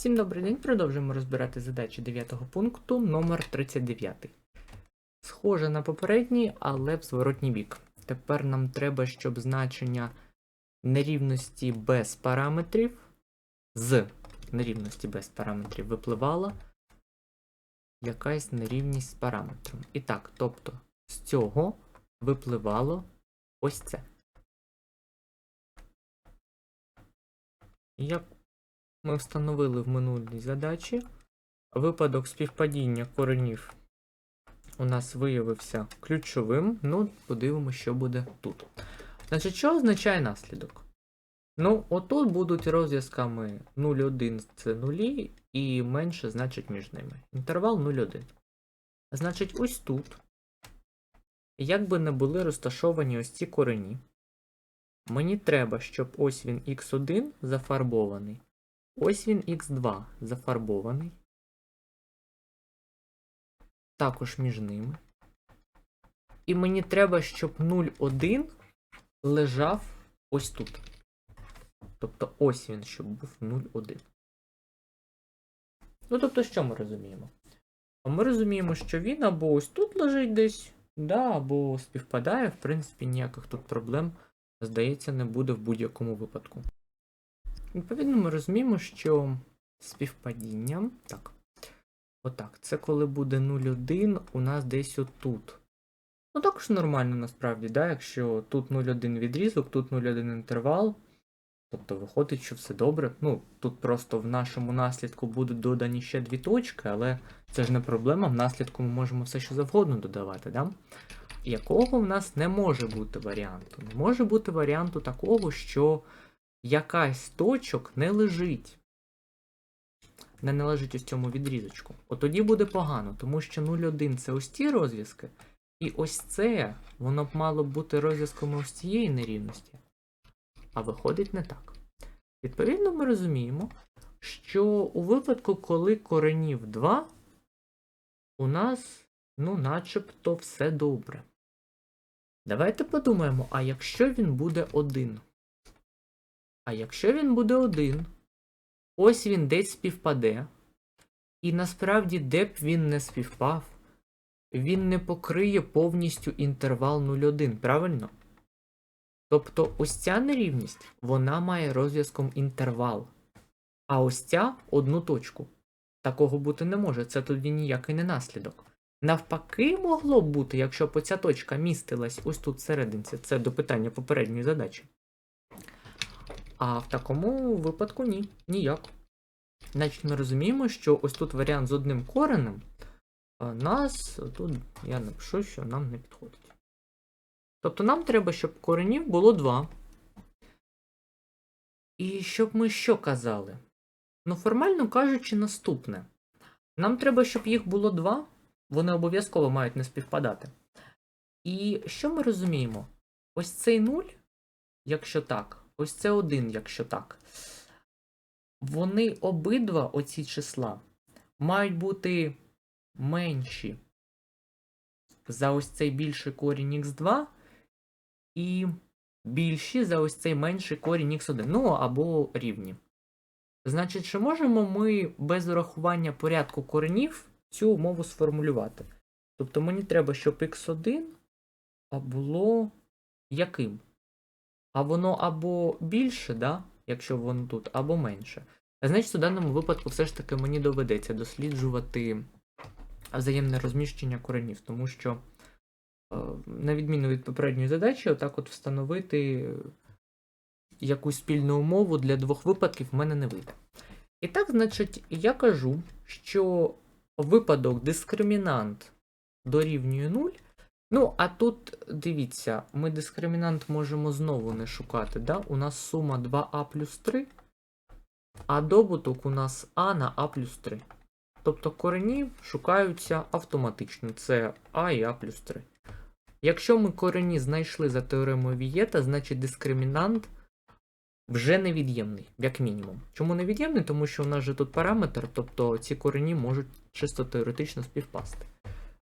Всім добрий день, продовжуємо розбирати задачі 9 пункту номер 39. Схоже на попередній, але в зворотній бік. Тепер нам треба, щоб значення нерівності без параметрів з нерівності без параметрів випливала якась нерівність з параметром. І так, тобто з цього випливало ось це. Як ми встановили в минулій задачі, випадок співпадіння коренів у нас виявився ключовим. Ну, подивимося, що буде тут. Значить, що означає наслідок? Ну, отут будуть розв'язками 0,1 це нулі, і менше значить між ними. Інтервал 0,1. Значить, ось тут, як би не були розташовані ось ці корені, мені треба, щоб ось він x1 зафарбований, ось він x2 зафарбований. Також між ними. І мені треба, щоб 0,1 лежав ось тут. Тобто ось він, щоб був 0,1. Ну, тобто, що ми розуміємо? А Ми розуміємо, що він або ось тут лежить десь, да, або співпадає, в принципі, ніяких тут проблем, здається, не буде в будь-якому випадку. Відповідно, ми розуміємо, що співпадіння. Так. Отак. Це коли буде 0,1 у нас десь отут. Ну, також нормально насправді, да, якщо тут 0,1 відрізок, тут 0,1 інтервал. Тобто виходить, що все добре. Ну, тут просто в нашому наслідку будуть додані ще дві точки, але це ж не проблема. В наслідку ми можемо все що завгодно додавати, да? Якого в нас не може бути варіанту? Не може бути варіанту такого, що якась точок не лежить. Не належить ось цьому відрізочку. От тоді буде погано, тому що 0,1 це ось ті розв'язки, і ось це, воно б мало бути розв'язком ось цієї нерівності. А виходить не так. Відповідно, ми розуміємо, що у випадку, коли коренів 2, у нас, ну, начебто, все добре. Давайте подумаємо, а якщо він буде 1? А якщо він буде 1, ось він десь співпаде. І насправді, де б він не співпав, він не покриє повністю інтервал 0,1, правильно? Тобто ось ця нерівність, вона має розв'язком інтервал. А ось ця одну точку. Такого бути не може, це тоді ніякий не наслідок. Навпаки, могло б бути, якщо б оця точка містилась ось тут всерединці, це до питання попередньої задачі. А в такому випадку ні, ніяк. Значить, ми розуміємо, що ось тут варіант з одним коренем, а нас тут я напишу, що нам не підходить. Тобто нам треба, щоб коренів було 2. І щоб ми що казали? Ну, формально кажучи, наступне. Нам треба, щоб їх було 2, вони обов'язково мають не співпадати. І що ми розуміємо? Ось цей 0, якщо так, ось це 1, якщо так. Вони обидва, оці числа, мають бути менші за ось цей більший корінь х2 і більші за ось цей менший корінь х1, ну або рівні. Значить, чи можемо ми без урахування порядку коренів цю умову сформулювати? Тобто мені треба, щоб x1 було яким? А воно або більше, да? якщо воно тут, або менше. Значить, у даному випадку все ж таки мені доведеться досліджувати взаємне розміщення коренів, тому що на відміну від попередньої задачі, отак от встановити якусь спільну умову для двох випадків в мене не вийде. І так, значить, я кажу, що випадок дискримінант дорівнює 0. Ну, а тут, дивіться, ми дискримінант можемо знову не шукати. Да? У нас сума 2а плюс 3, а добуток у нас а на а плюс 3. Тобто корені шукаються автоматично. Це а і а плюс 3. Якщо ми корені знайшли за теоремою Вієта, значить дискримінант вже невід'ємний, як мінімум. Чому невід'ємний? Тому що у нас же тут параметр, тобто ці корені можуть чисто теоретично співпасти.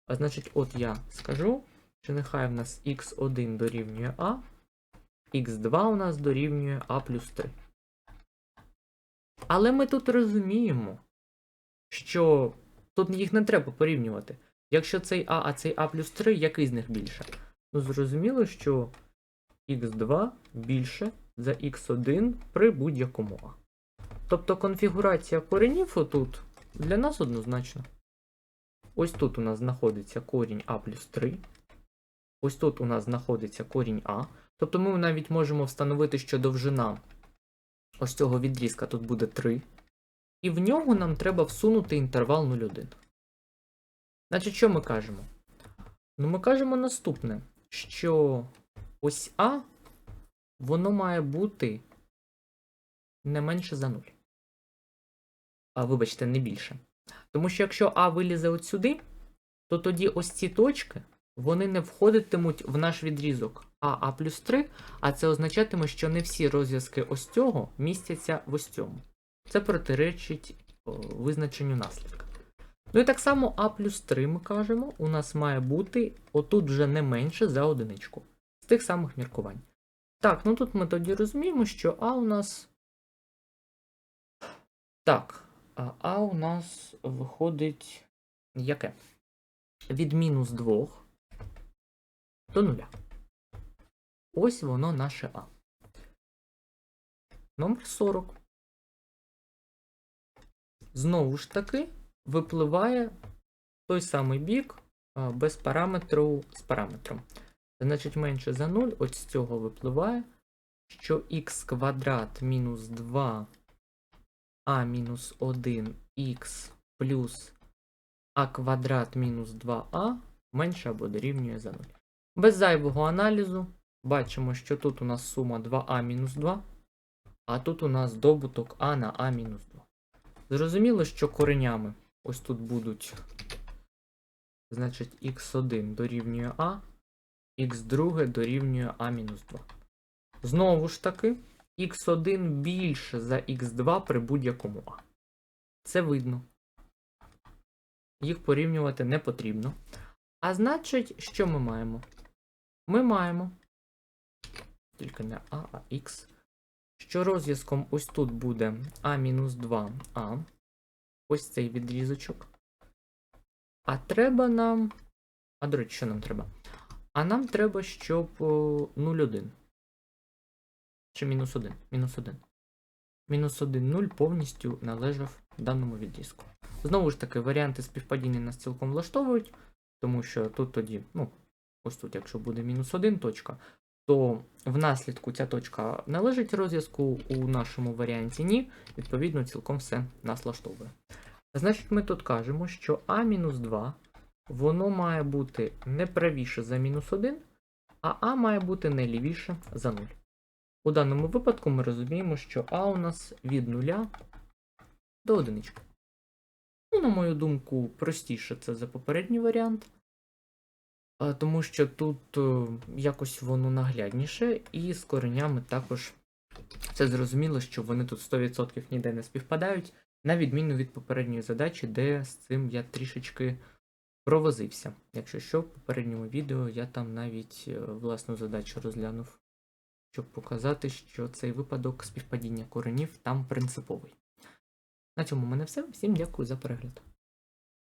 А значить, от я скажу, що нехай в нас x1 дорівнює А, x2 у нас дорівнює А плюс 3. Але ми тут розуміємо, що тут їх не треба порівнювати. Якщо цей А, а цей А плюс 3, який з них більше? Ну, зрозуміло, що х2 більше за х1 при будь-якому А. Тобто конфігурація коренів отут для нас однозначна. Ось тут у нас знаходиться корінь А плюс 3. Ось тут у нас знаходиться корінь А. Тобто ми навіть можемо встановити, що довжина ось цього відрізка тут буде 3. І в нього нам треба всунути інтервал 0,1. Значить, що ми кажемо? Ну, ми кажемо наступне, що ось А, воно має бути не менше за 0. А вибачте, не більше. Тому що якщо А вилізе от сюди, то тоді ось ці точки вони не входитимуть в наш відрізок А А плюс 3, а це означатиме, що не всі розв'язки ось цього містяться в ось цьому. Це протиречить визначенню наслідка. Ну і так само А плюс 3 ми кажемо, у нас має бути отут вже не менше за одиничку. З тих самих міркувань. Так, ну тут ми тоді розуміємо, що А у нас. Так, а А у нас виходить яке? Від мінус 2 до 0. Ось воно наше А. Номер 40. Знову ж таки, випливає той самий бік без параметру з параметром. Значить, менше за 0, от з цього випливає, що х квадрат мінус 2 а мінус 1 х плюс а квадрат мінус 2а менше або дорівнює за 0. Без зайвого аналізу бачимо, що тут у нас сума 2а-2, а тут у нас добуток а на А-2. Зрозуміло, що коренями ось тут будуть, значить, х1 дорівнює а, х2 дорівнює А-2. Знову ж таки, х1 більше за х2 при будь-якому а. Це видно. Їх порівнювати не потрібно. А значить, що ми маємо? Ми маємо, тільки не А, а Х, що розв'язком ось тут буде А-2А, ось цей відрізочок. А треба нам. А до речі, що нам треба? А нам треба, щоб 0,1. Чи мінус 1? Мінус 1. Мінус 1, 0 повністю належав даному відрізку. Знову ж таки, варіанти співпадіння нас цілком влаштовують, тому що тут тоді, ну, ось тут, якщо буде мінус 1 точка, то внаслідку ця точка належить розв'язку, у нашому варіанті ні, відповідно, цілком все нас влаштовує. Значить, ми тут кажемо, що А-2 воно має бути не правіше за мінус 1, а А має бути не лівіше за 0. У даному випадку ми розуміємо, що А у нас від 0 до 1. Ну, на мою думку, простіше це за попередній варіант. А, Тому що тут е, якось воно наглядніше, і з коренями також це зрозуміло, що вони тут 100% ніде не співпадають, на відміну від попередньої задачі, де з цим я трішечки провозився. Якщо що, в попередньому відео я там навіть е, власну задачу розглянув, щоб показати, що цей випадок співпадіння коренів там принциповий. На цьому в мене все. Всім дякую за перегляд.